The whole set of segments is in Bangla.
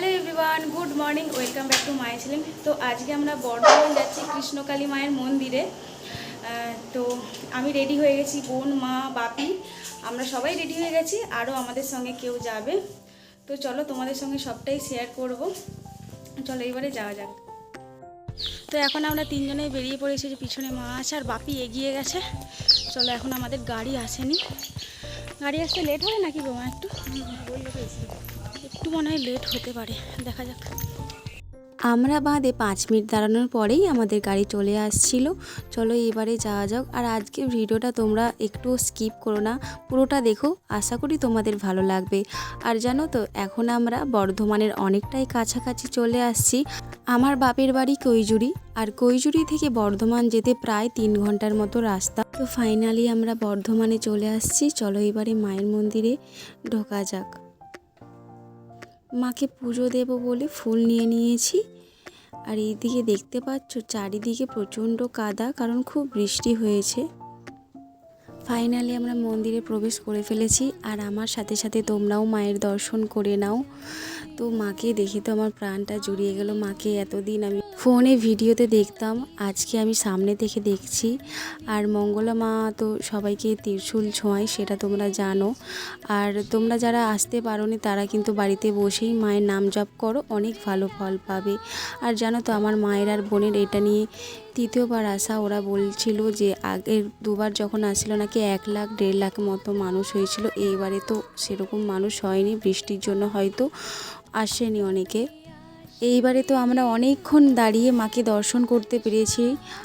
Hello everyone good morning welcome back to my channel তো আজকে আমরা বর্ধমান যাচ্ছি কৃষ্ণকালী মায়ের মন্দিরে। তো আমি রেডি হয়ে গেছি, বোন, মা, বাপি, আমরা সবাই রেডি হয়ে গেছি আরও আমাদের সঙ্গে কেউ যাবে। তো চলো তোমাদের সঙ্গে সবটাই শেয়ার করব। চলো এবারে যাওয়া যাক। তো এখন আমরা তিনজনেই বেরিয়ে পড়েছি যে পিছনে মা আছে আর বাপি এগিয়ে গেছে। চলো এখন আমাদের গাড়ি আসেনি। গাড়ি আসতে লেট হবে নাকি গো মা একটু একটু? মনে হয় লেট হতে পারে। দেখা যাক। আমরা বাঁধে পাঁচ মিনিট দাঁড়ানোর পরেই আমাদের গাড়ি চলে আসছিল। চলো এবারে যাওয়া যাক। আর আজকে ভিডিওটা তোমরা একটু স্কিপ করো না। পুরোটা দেখো। আশা করি তোমাদের ভালো লাগবে। আর জানো তো, এখন আমরা বর্ধমানের অনেকটাই কাছাকাছি চলে আসছি। আমার বাপের বাড়ি কৈজুরি। আর কৈজুরি থেকে বর্ধমান যেতে প্রায় তিন ঘণ্টার মতো রাস্তা। তো ফাইনালি আমরা বর্ধমানে চলে আসছি। চলো এবারে মায়ের মন্দিরে ঢোকা যাক। মাকে পুজো দেব বলে ফুল নিয়ে নিয়েছি। আর এইদিকে দেখতে পাচ্ছ, চারিদিকে প্রচণ্ড কাদা, কারণ খুব বৃষ্টি হয়েছে। ফাইনালি আমরা মন্দিরে প্রবেশ করে ফেলেছি আর আমার সাথে সাথে তোমরাও মায়ের দর্শন করে নাও। তো মাকে দেখে তো আমার প্রাণটা জুড়িয়ে গেল। মাকে এতদিন আমি ফোনে ভিডিওতে দেখতাম, আজকে আমি সামনে থেকে দেখছি। আর মঙ্গলা মা তো সবাইকে ত্রিশূল ছোঁয়ায়, সেটা তোমরা জানো। আর তোমরা যারা আসতে পারোনি, তারা কিন্তু বাড়িতে বসেই মায়ের নাম জপ করো, অনেক ভালো ফল পাবে। আর জানো তো, আমার মায়ের আর বোনের এটা নিয়ে তৃতীয়বার আসা ওরা বলছিল যে আগের দুবার যখন আসছিল নাকি এক লাখ, দেড় লাখ মতো মানুষ হয়েছিল। এইবারে তো সেরকম মানুষ হয়নি, বৃষ্টির জন্য হয়তো আসেনি অনেকে। এইবারে তো আমরা অনেকক্ষণ দাঁড়িয়ে মাকে দর্শন করতে পেরেছি।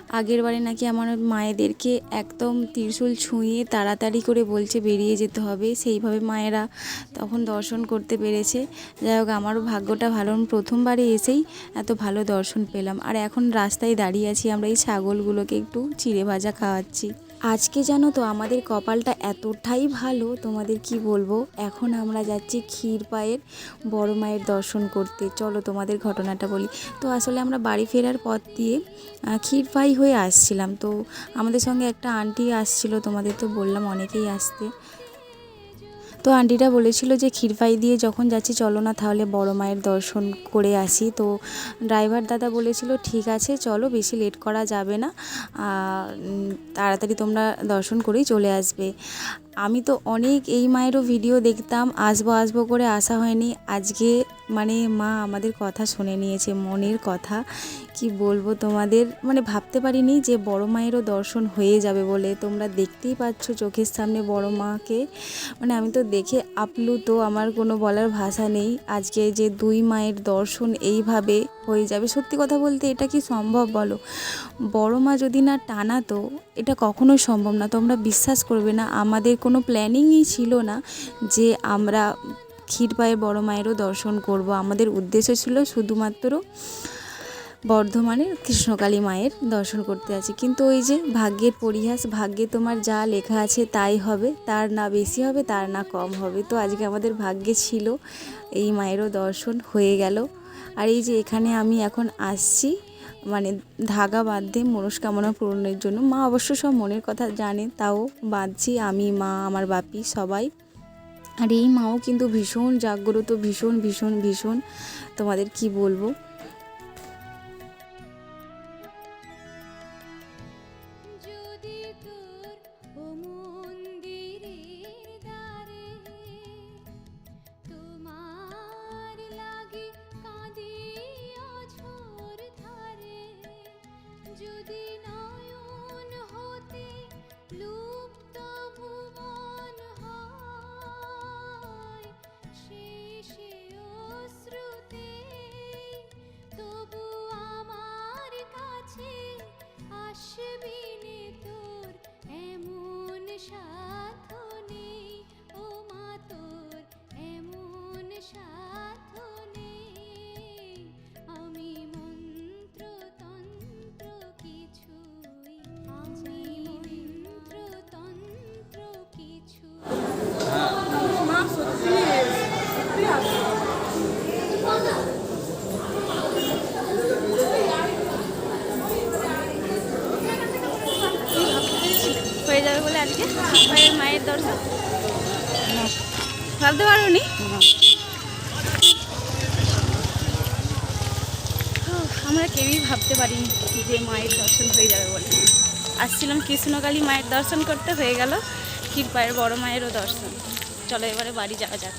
আগের বারে নাকি আমার মায়েদেরকে একদম ত্রিশূল ছুঁয়ে তাড়াতাড়ি করে বলছে বেরিয়ে যেতে হবে। সেইভাবে মায়েরা তখন দর্শন করতে পেরেছে। যাই হোক, আমারও ভাগ্যটা ভালো। প্রথমবারে এসেই এত ভালো দর্শন পেলাম। আর এখন রাস্তায় দাঁড়িয়ে আছি, আমরা এই ছাগলগুলোকে একটু চিড়ে ভাজা খাওয়াচ্ছি। আজকে জানো তো আমাদের কপালটা এতটাই ভালো, তোমাদের কি বলব? এখন আমরা যাচ্ছি ক্ষীর পায়ের, বড় মায়ের দর্শন করতে। চলো তোমাদের ঘটনাটা বলি। তো আসলে আমরা বাড়ি ফেরার পথ দিয়ে ক্ষীর ক্ষীরপাই হয়ে আসছিলাম। তো আমাদের সঙ্গে একটা আন্টি আসছিল, তোমাদের তো বললাম অনেকেই আসতে। তো আন্টিরা বলেছিল যে ক্ষীরপাই দিয়ে যখন যাচ্ছি, চলো না তাহলে বড় মায়ের দর্শন করে আসি। তো ড্রাইভার দাদা বলেছিল, ঠিক আছে, চলো, বেশি লেট করা যাবে না। তাড়াতাড়ি তোমরা দর্শন করেই চলে আসবে। আমি তো অনেক এই মায়েরও ভিডিও দেখতাম, আসব আসব করে আসা হয়নি। আজকে মানে মা আমাদের কথা শুনে নিয়েছে, মনের কথা। কি বলব তোমাদের? মানে ভাবতে পারিনি যে বড় মায়েরও দর্শন হয়ে যাবে বলে। তোমরা দেখতেই পাচ্ছ চোখের সামনে বড় মাকে। মানে আমি তো দেখে আপ্লুত, আমার কোনো বলার ভাষা নেই। আজকে যে দুই মায়ের দর্শন এইভাবে হয়ে যাবে। সত্যি কথা বলতে এটা কি সম্ভব বলো? বড় মা যদি না টানাতো, এটা কখনোই সম্ভব না। তোমরা বিশ্বাস করবে না, আমাদের কোনো প্ল্যানিংই ছিল না যে আমরা ক্ষীরপায়ের বড় মায়েরও দর্শন করব। আমাদের উদ্দেশ্য ছিল শুধুমাত্র বর্ধমানের কৃষ্ণকালী মায়ের দর্শন করতে আছি। কিন্তু ওই যে ভাগ্যের পরিহাস, ভাগ্যে তোমার যা লেখা আছে তাই হবে, তার না বেশি হবে, তার না কম হবে। তো আজকে আমাদের ভাগ্যে ছিল এই মায়েরও দর্শন হয়ে গেল। আর এই যে এখানে আমি এখন আসছি মানে ধাগা বাঁধতে মনস্কামনা পূরণের জন্য। মা অবশ্য সব মনের কথা জানে, তাও বাঁধছি আমি, মা, আমার বাপি সবাই। আর এই মাও কিন্তু ভীষণ জাগ্রত, ভীষণ ভীষণ ভীষণ। তোমাদের কি বলব? যদি মায়ের দর্শন। ভাবতে আমরা কেউই ভাবতে পারিনি যে মায়ের দর্শন হয়ে যাবে বলে। আসছিলাম কৃষ্ণকালী মায়ের দর্শন করতে, হয়ে গেল কৃপায়ের বড় মায়েরও দর্শন। চলো এবারে বাড়ি যাওয়া যাক।